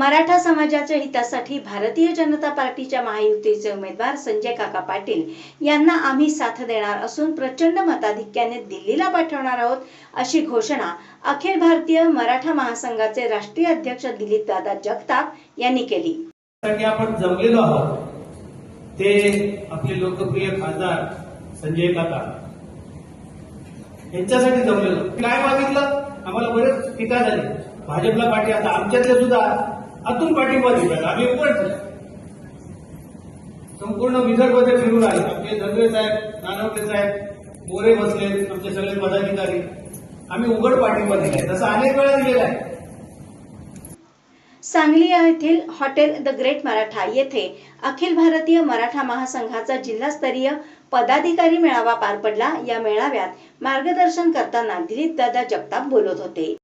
मराठा समाजाच्या हितासाठी भारतीय जनता पार्टीच्या महायुतीचे उमेदवार संजय काका पाटील यांना आम्ही साथ देणार असून प्रचंड मताधिक्याने दिल्लीला पाठवणार आहोत अशी घोषणा अखिल भारतीय मराठा महासंघाचे राष्ट्रीय अध्यक्ष दिलीप दादा जगताप यांनी केली. आपण जमलेलो आहोत. ते आपले लोकप्रिय खासदार संजय काका. यांच्यासाठी जमलेलो काय मागितलं? आम्हाला बरेच टीका झाली. भाजपला पाठी आता आमच्यातले सुद्धा आतून पाठिंबा दिला. आम्ही उघड संपूर्ण विदर्भमध्ये फिरून आले. आमचे धनवे साहेब नानवटे साहेब मोरे बसले आमचे सगळे पदाधिकारी. आम्ही उघड पाठिंबा दिलाय. तसं अनेक वेळा दिलेला आहे. सांगली येथील हॉटेल द ग्रेट मराठा येथे अखिल भारतीय मराठा महासंघाचा जिल्हास्तरीय पदाधिकारी मेळावा पार पडला. या मेळाव्यात मार्गदर्शन करताना दिलीप दादा जगताप बोलत होते.